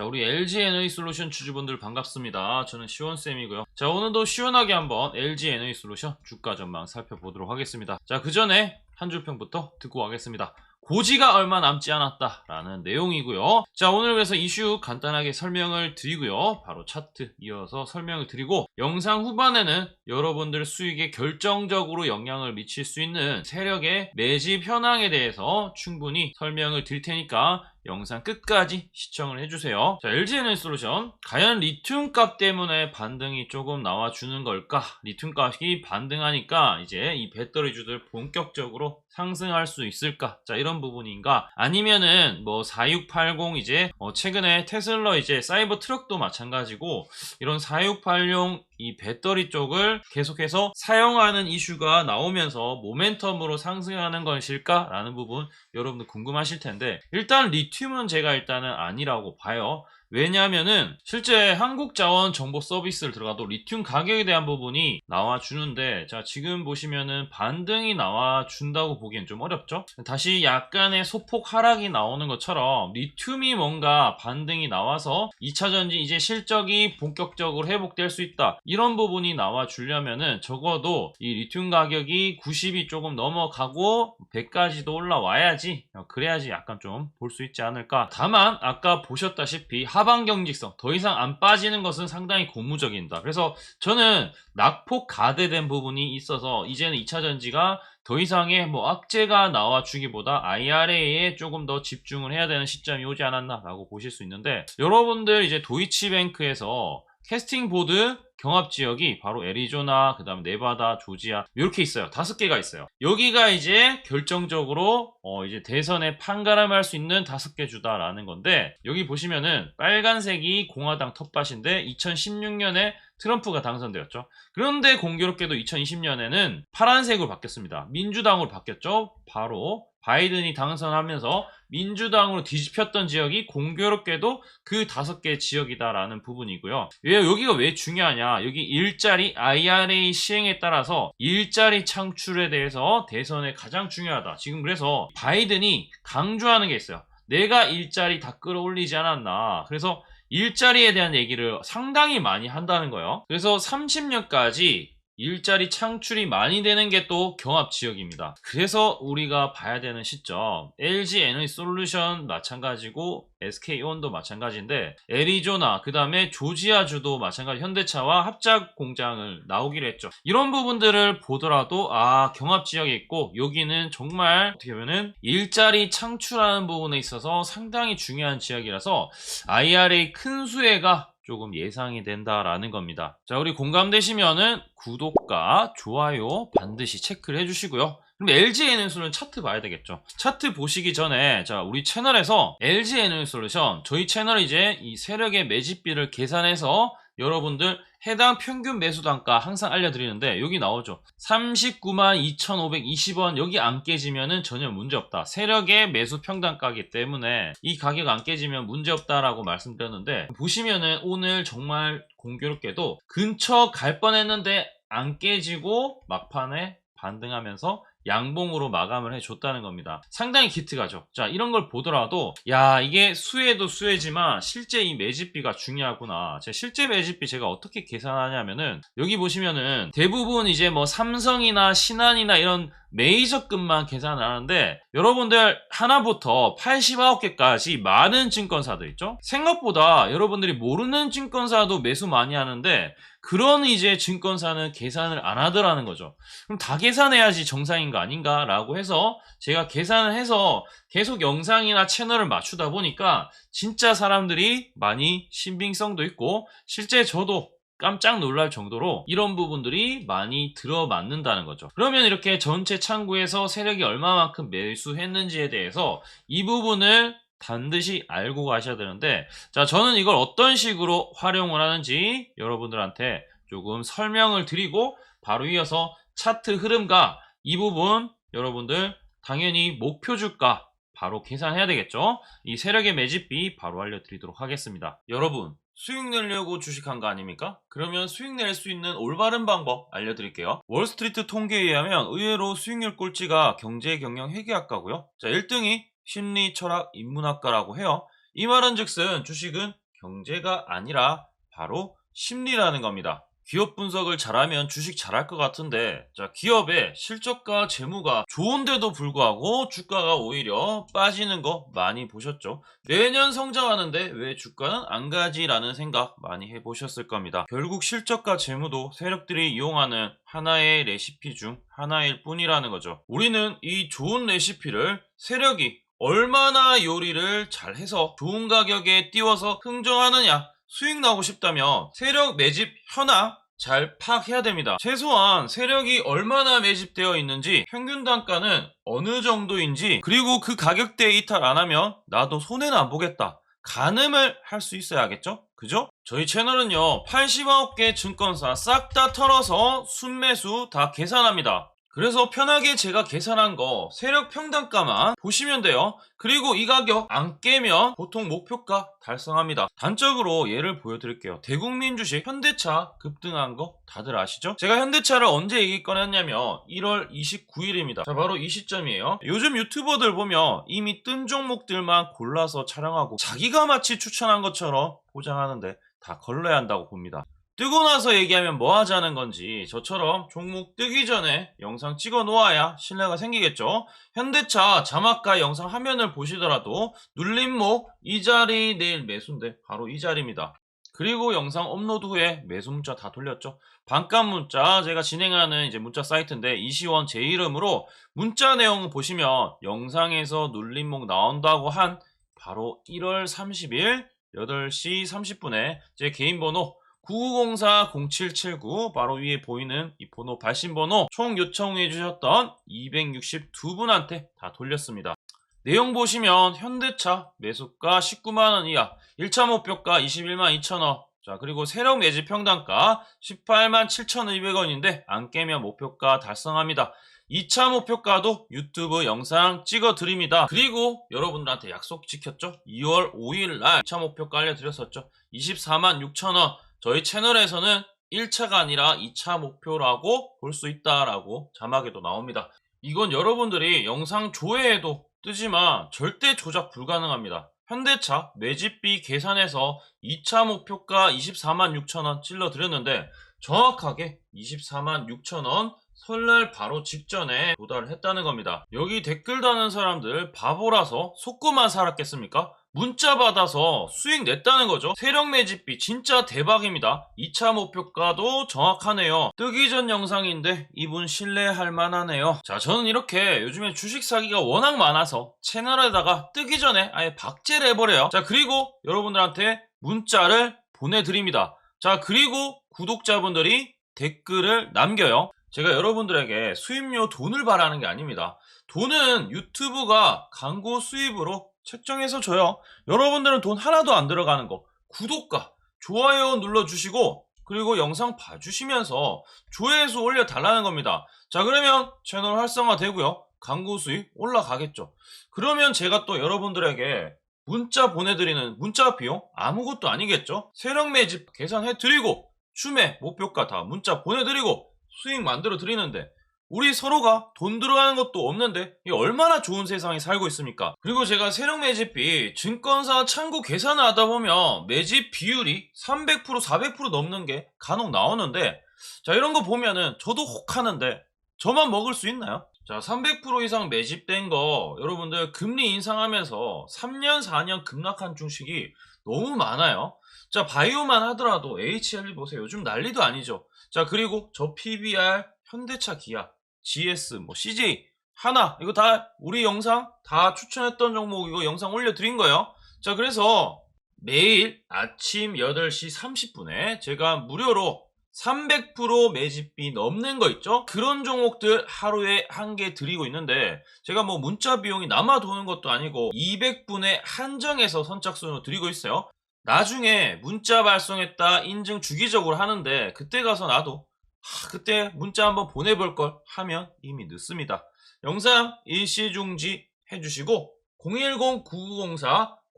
자, 우리 LG 에너지 솔루션 주주분들 반갑습니다. 저는 시원쌤이고요. 자, 오늘도 시원하게 한번 LG 에너지 솔루션 주가 전망 살펴보도록 하겠습니다. 자, 그 전에 한 줄평부터 듣고 가겠습니다. 고지가 얼마 남지 않았다라는 내용이고요. 자, 오늘 그래서 이슈 간단하게 설명을 드리고요. 바로 차트 이어서 설명을 드리고 영상 후반에는 여러분들 수익에 결정적으로 영향을 미칠 수 있는 세력의 매집 현황에 대해서 충분히 설명을 드릴 테니까 영상 끝까지 시청을 해주세요. 자, LG에너지 솔루션. 과연 리튬 값 때문에 반등이 조금 나와주는 걸까? 리튬 값이 반등하니까 이제 이 배터리주들 본격적으로 상승할 수 있을까? 자, 이런 부분인가? 아니면은 뭐 4680 이제 어, 최근에 테슬라 이제 사이버 트럭도 마찬가지고 이런 4680 이 배터리 쪽을 계속해서 사용하는 이슈가 나오면서 모멘텀으로 상승하는 것일까 라는 부분 여러분들 궁금하실 텐데 일단 리튬은 제가 일단은 아니라고 봐요. 왜냐하면은 실제 한국 자원 정보 서비스를 들어가도 리튬 가격에 대한 부분이 나와주는데 자 지금 보시면은 반등이 나와준다고 보기엔 좀 어렵죠? 다시 약간의 소폭 하락이 나오는 것처럼 리튬이 뭔가 반등이 나와서 2차전지 이제 실적이 본격적으로 회복될 수 있다 이런 부분이 나와주려면은 적어도 이 리튬 가격이 90이 조금 넘어가고 100까지도 올라와야지 어, 그래야지 약간 좀 볼 수 있지 않을까. 다만 아까 보셨다시피 하방 경직성 더 이상 안 빠지는 것은 상당히 고무적입니다. 그래서 저는 낙폭 가대된 부분이 있어서 이제는 2차 전지가 더 이상의 뭐 악재가 나와 주기보다 IRA에 조금 더 집중을 해야 되는 시점이 오지 않았나라고 보실 수 있는데 여러분들 이제 도이치뱅크에서 캐스팅 보드 경합 지역이 바로 애리조나, 그 다음 네바다, 조지아 이렇게 있어요. 다섯 개가 있어요. 여기가 이제 결정적으로 어 이제 대선에 판가름할 수 있는 다섯 개 주다라는 건데 여기 보시면은 빨간색이 공화당 텃밭인데 2016년에 트럼프가 당선되었죠. 그런데 공교롭게도 2020년에는 파란색으로 바뀌었습니다. 민주당으로 바뀌었죠. 바로 바이든이 당선하면서 민주당으로 뒤집혔던 지역이 공교롭게도 그 다섯 개 지역이다라는 부분이고요. 왜 여기가 왜 중요하냐? 여기 일자리 IRA 시행에 따라서 일자리 창출에 대해서 대선에 가장 중요하다. 지금 그래서 바이든이 강조하는 게 있어요. 내가 일자리 다 끌어올리지 않았나. 그래서 일자리에 대한 얘기를 상당히 많이 한다는 거예요. 그래서 30년까지 일자리 창출이 많이 되는 게 또 경합 지역입니다. 그래서 우리가 봐야 되는 시점 LG 에너지 솔루션 마찬가지고 SK온도 마찬가지인데 애리조나 그 다음에 조지아주도 마찬가지 현대차와 합작 공장을 나오기로 했죠. 이런 부분들을 보더라도 아 경합 지역에 있고 여기는 정말 어떻게 보면은 일자리 창출하는 부분에 있어서 상당히 중요한 지역이라서 IRA 큰 수혜가 조금 예상이 된다라는 겁니다. 자, 우리 공감되시면은 구독과 좋아요 반드시 체크를 해주시고요. 그럼 LG 에너솔루션 차트 봐야 되겠죠. 차트 보시기 전에 자 우리 채널에서 LG 에너솔루션 저희 채널 이제 이 세력의 매집비를 계산해서 여러분들 해당 평균 매수 단가 항상 알려드리는데 여기 나오죠. 39만 2,520원. 여기 안 깨지면은 전혀 문제 없다. 세력의 매수 평단가이기 때문에 이 가격 안 깨지면 문제 없다라고 말씀드렸는데 보시면은 오늘 정말 공교롭게도 근처 갈 뻔했는데 안 깨지고 막판에 반등하면서 양봉으로 마감을 해줬다는 겁니다. 상당히 기특하죠. 자, 이런 걸 보더라도, 야, 이게 수혜도 수혜지만, 실제 이 매집비가 중요하구나. 제 실제 매집비 제가 어떻게 계산하냐면은, 여기 보시면은, 대부분 이제 뭐 삼성이나 신한이나 이런 메이저급만 계산을 하는데, 여러분들 하나부터 89개까지 많은 증권사들 있죠? 생각보다 여러분들이 모르는 증권사도 매수 많이 하는데, 그런 이제 증권사는 계산을 안 하더라는 거죠. 그럼 다 계산해야지 정상인 거 아닌가? 라고 해서 제가 계산을 해서 계속 영상이나 채널을 맞추다 보니까 진짜 사람들이 많이 신빙성도 있고 실제 저도 깜짝 놀랄 정도로 이런 부분들이 많이 들어맞는다는 거죠. 그러면 이렇게 전체 창구에서 세력이 얼마만큼 매수했는지에 대해서 이 부분을 반드시 알고 가셔야 되는데 자 저는 이걸 어떤 식으로 활용을 하는지 여러분들한테 조금 설명을 드리고 바로 이어서 차트 흐름과 이 부분 여러분들 당연히 목표 주가 바로 계산해야 되겠죠 이 세력의 매집비 바로 알려드리도록 하겠습니다 여러분 수익 내려고 주식한 거 아닙니까? 그러면 수익 낼 수 있는 올바른 방법 알려드릴게요. 월스트리트 통계에 의하면 의외로 수익률 꼴찌가 경제 경영 회계학과고요. 자, 1등이 심리 철학 인문학과라고 해요. 이 말은 즉슨 주식은 경제가 아니라 바로 심리라는 겁니다. 기업 분석을 잘하면 주식 잘할 것 같은데, 자, 기업의 실적과 재무가 좋은데도 불구하고 주가가 오히려 빠지는 거 많이 보셨죠? 매년 성장하는데 왜 주가는 안 가지라는 생각 많이 해보셨을 겁니다. 결국 실적과 재무도 세력들이 이용하는 하나의 레시피 중 하나일 뿐이라는 거죠. 우리는 이 좋은 레시피를 세력이 얼마나 요리를 잘해서 좋은 가격에 띄워서 흥정하느냐 수익 나고 싶다면 세력 매집 현황 잘 파악해야 됩니다. 최소한 세력이 얼마나 매집되어 있는지 평균 단가는 어느 정도인지 그리고 그 가격대에 이탈 안 하면 나도 손해는 안 보겠다. 가늠을 할 수 있어야겠죠? 그죠? 저희 채널은요 89개 증권사 싹 다 털어서 순매수 다 계산합니다. 그래서 편하게 제가 계산한 거 세력 평단가만 보시면 돼요. 그리고 이 가격 안 깨면 보통 목표가 달성합니다. 단적으로 예를 보여드릴게요. 대국민 주식 현대차 급등한 거 다들 아시죠? 제가 현대차를 언제 얘기 꺼냈냐면 1월 29일입니다. 자 바로 이 시점이에요. 요즘 유튜버들 보면 이미 뜬 종목들만 골라서 촬영하고 자기가 마치 추천한 것처럼 포장하는데 다 걸러야 한다고 봅니다. 뜨고 나서 얘기하면 뭐 하자는 건지 저처럼 종목 뜨기 전에 영상 찍어 놓아야 신뢰가 생기겠죠. 현대차 자막과 영상 화면을 보시더라도 눌림목 이 자리 내일 매수인데 바로 이 자리입니다. 그리고 영상 업로드 후에 매수 문자 다 돌렸죠. 반값 문자 제가 진행하는 이제 문자 사이트인데 이시원 제 이름으로 문자 내용 보시면 영상에서 눌림목 나온다고 한 바로 1월 30일 8시 30분에 제 개인 번호 9904-0779 바로 위에 보이는 이 번호 발신번호 총 요청해 주셨던 262분한테 다 돌렸습니다. 내용 보시면 현대차 매수가 19만원 이하 1차 목표가 21만 2천원 자 그리고 세력 매집 평단가 18만 7,200원인데 안 깨면 목표가 달성합니다. 2차 목표가도 유튜브 영상 찍어 드립니다. 그리고 여러분들한테 약속 지켰죠? 2월 5일 날 2차 목표가 알려드렸었죠? 24만 6천원 저희 채널에서는 1차가 아니라 2차 목표라고 볼 수 있다라고 자막에도 나옵니다. 이건 여러분들이 영상 조회에도 뜨지만 절대 조작 불가능합니다. 현대차 매집비 계산해서 2차 목표가 24만 6천원 찔러드렸는데 정확하게 24만 6천원 설날 바로 직전에 도달을 했다는 겁니다. 여기 댓글 다는 사람들 바보라서 속고만 살았겠습니까? 문자 받아서 수익 냈다는 거죠. 세력 매집비 진짜 대박입니다. 2차 목표가도 정확하네요. 뜨기 전 영상인데 이분 신뢰할 만하네요. 자, 저는 이렇게 요즘에 주식 사기가 워낙 많아서 채널에다가 뜨기 전에 아예 박제를 해버려요. 자, 그리고 여러분들한테 문자를 보내드립니다. 자, 그리고 구독자분들이 댓글을 남겨요. 제가 여러분들에게 수입료 돈을 바라는 게 아닙니다. 돈은 유튜브가 광고 수입으로 책정해서 줘요. 여러분들은 돈 하나도 안 들어가는 거. 구독과 좋아요 눌러주시고, 그리고 영상 봐주시면서 조회수 올려달라는 겁니다. 자, 그러면 채널 활성화 되고요. 광고 수익 올라가겠죠. 그러면 제가 또 여러분들에게 문자 보내드리는 문자 비용 아무것도 아니겠죠? 세력 매집 계산해드리고, 추매 목표가 다 문자 보내드리고, 수익 만들어 드리는데 우리 서로가 돈 들어가는 것도 없는데 이 얼마나 좋은 세상에 살고 있습니까? 그리고 제가 세력 매집비 증권사 창구 계산을 하다 보면 매집 비율이 300% 400% 넘는 게 간혹 나오는데 자 이런 거 보면은 저도 혹하는데 저만 먹을 수 있나요? 자 300% 이상 매집된 거 여러분들 금리 인상하면서 3년 4년 급락한 주식이 너무 많아요. 자 바이오만 하더라도 HLB 보세요. 요즘 난리도 아니죠. 자 그리고 저 PBR, 현대차, 기아, GS, 뭐 CJ, 하나 이거 다 우리 영상 다 추천했던 종목 이거 영상 올려드린 거예요. 자 그래서 매일 아침 8시 30분에 제가 무료로 300% 매집비 넘는 거 있죠? 그런 종목들 하루에 한 개 드리고 있는데 제가 뭐 문자 비용이 남아 도는 것도 아니고 200분에 한정해서 선착순으로 드리고 있어요. 나중에 문자 발송했다 인증 주기적으로 하는데 그때 가서 나도 하, 그때 문자 한번 보내볼 걸 하면 이미 늦습니다. 영상 일시 중지 해주시고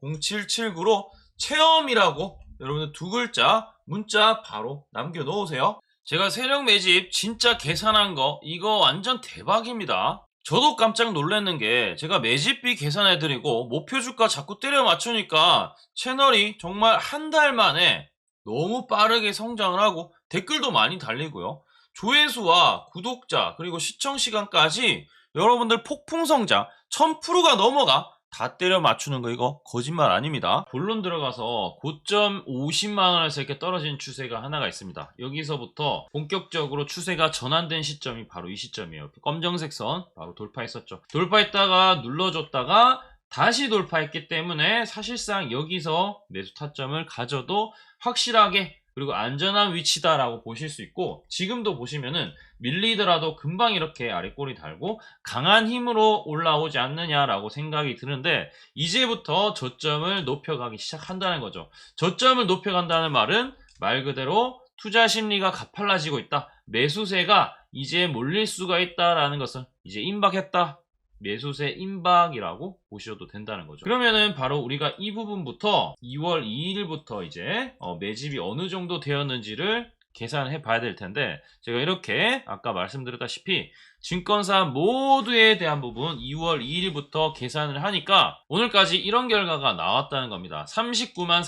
010-9904-0779로 체험이라고 여러분들 두 글자 문자 바로 남겨놓으세요. 제가 세력 매집 진짜 계산한 거 이거 완전 대박입니다. 저도 깜짝 놀랐는 게 제가 매집비 계산해드리고 목표 주가 자꾸 때려 맞추니까 채널이 정말 한 달 만에 너무 빠르게 성장을 하고 댓글도 많이 달리고요. 조회수와 구독자 그리고 시청 시간까지 여러분들 폭풍 성장 1000%가 넘어가 다 때려 맞추는 거 이거 거짓말 아닙니다. 본론 들어가서 고점 50만 원에서 이렇게 떨어진 추세가 하나가 있습니다. 여기서부터 본격적으로 추세가 전환된 시점이 바로 이 시점이에요. 검정색 선 바로 돌파했었죠. 돌파했다가 눌러줬다가 다시 돌파했기 때문에 사실상 여기서 매수 타점을 가져도 확실하게 그리고 안전한 위치다라고 보실 수 있고 지금도 보시면은 밀리더라도 금방 이렇게 아래 꼬리 달고 강한 힘으로 올라오지 않느냐라고 생각이 드는데 이제부터 저점을 높여가기 시작한다는 거죠. 저점을 높여간다는 말은 말 그대로 투자 심리가 가팔라지고 있다. 매수세가 이제 몰릴 수가 있다라는 것은 이제 임박했다. 매수세 임박이라고 보셔도 된다는 거죠. 그러면은 바로 우리가 이 부분부터 2월 2일부터 이제 어, 매집이 어느 정도 되었는지를 계산해 봐야 될 텐데 제가 이렇게 아까 말씀드렸다시피 증권사 모두에 대한 부분 2월 2일부터 계산을 하니까 오늘까지 이런 결과가 나왔다는 겁니다. 39만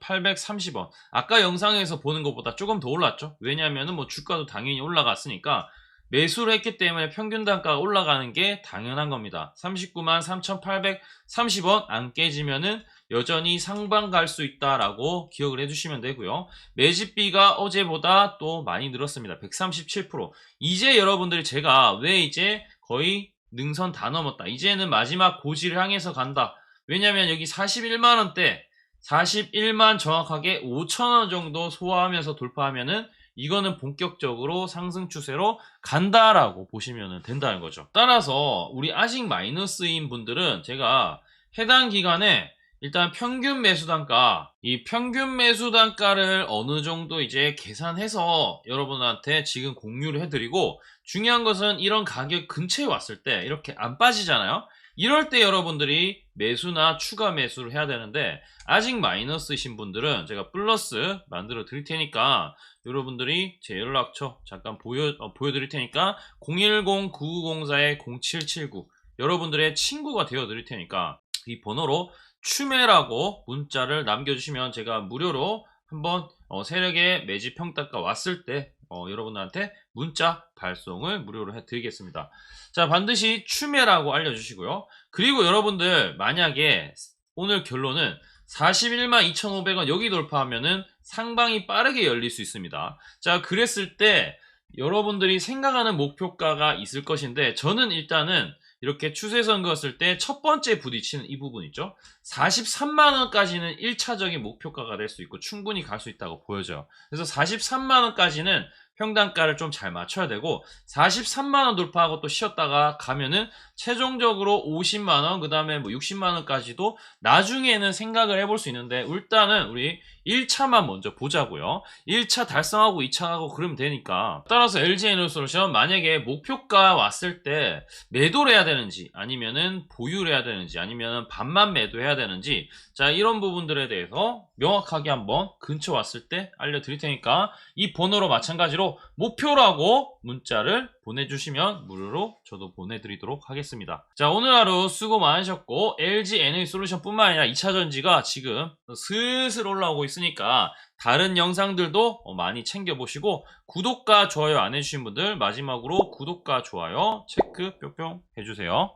3,830원. 아까 영상에서 보는 것보다 조금 더 올랐죠. 왜냐하면 뭐 주가도 당연히 올라갔으니까 매수를 했기 때문에 평균 단가가 올라가는 게 당연한 겁니다. 39만 3,830원 안 깨지면은 여전히 상방 갈 수 있다라고 기억을 해주시면 되고요. 매집비가 어제보다 또 많이 늘었습니다. 137%. 이제 여러분들이 제가 왜 이제 거의 능선 다 넘었다. 이제는 마지막 고지를 향해서 간다. 왜냐면 여기 41만 원대 41만 정확하게 5천 원 정도 소화하면서 돌파하면은 이거는 본격적으로 상승 추세로 간다라고 보시면 된다는 거죠. 따라서 우리 아직 마이너스인 분들은 제가 해당 기간에 일단 평균 매수 단가, 이 평균 매수 단가를 어느 정도 이제 계산해서 여러분한테 지금 공유를 해드리고 중요한 것은 이런 가격 근처에 왔을 때 이렇게 안 빠지잖아요. 이럴 때 여러분들이 매수나 추가 매수를 해야 되는데 아직 마이너스이신 분들은 제가 플러스 만들어 드릴 테니까 여러분들이 제 연락처 잠깐 보여, 어, 보여드릴 테니까 010-9904-0779 여러분들의 친구가 되어 드릴 테니까 이 번호로 추매라고 문자를 남겨주시면 제가 무료로 한번 어, 세력의 매집 평가가 왔을 때 어, 여러분들한테 문자 발송을 무료로 해드리겠습니다. 자 반드시 추매라고 알려주시고요. 그리고 여러분들 만약에 오늘 결론은 41만 2,500원 여기 돌파하면은 상방이 빠르게 열릴 수 있습니다. 자 그랬을 때 여러분들이 생각하는 목표가가 있을 것인데 저는 일단은 이렇게 추세선 그었을 때 첫 번째 부딪히는 이 부분 있죠. 43만 원까지는 1차적인 목표가가 될 수 있고 충분히 갈 수 있다고 보여져요. 그래서 43만 원까지는 평단가를 좀 잘 맞춰야 되고 43만원 돌파하고 또 쉬었다가 가면은 최종적으로 50만원 그 다음에 뭐 60만원까지도 나중에는 생각을 해볼 수 있는데 일단은 우리 1차만 먼저 보자고요. 1차 달성하고 2차 하고 그러면 되니까. 따라서 LG 에너솔루션 만약에 목표가 왔을 때 매도를 해야 되는지 아니면은 보유를 해야 되는지 아니면은 반만 매도해야 되는지. 자 이런 부분들에 대해서 명확하게 한번 근처 왔을 때 알려드릴 테니까 이 번호로 마찬가지로 목표라고 문자를 보내주시면 무료로 저도 보내드리도록 하겠습니다. 자 오늘 하루 수고 많으셨고 LG 에너지 솔루션 뿐만 아니라 2차전지가 지금 슬슬 올라오고 있으니까 다른 영상들도 많이 챙겨보시고 구독과 좋아요 안 해주신 분들 마지막으로 구독과 좋아요 체크 뿅뿅 해주세요.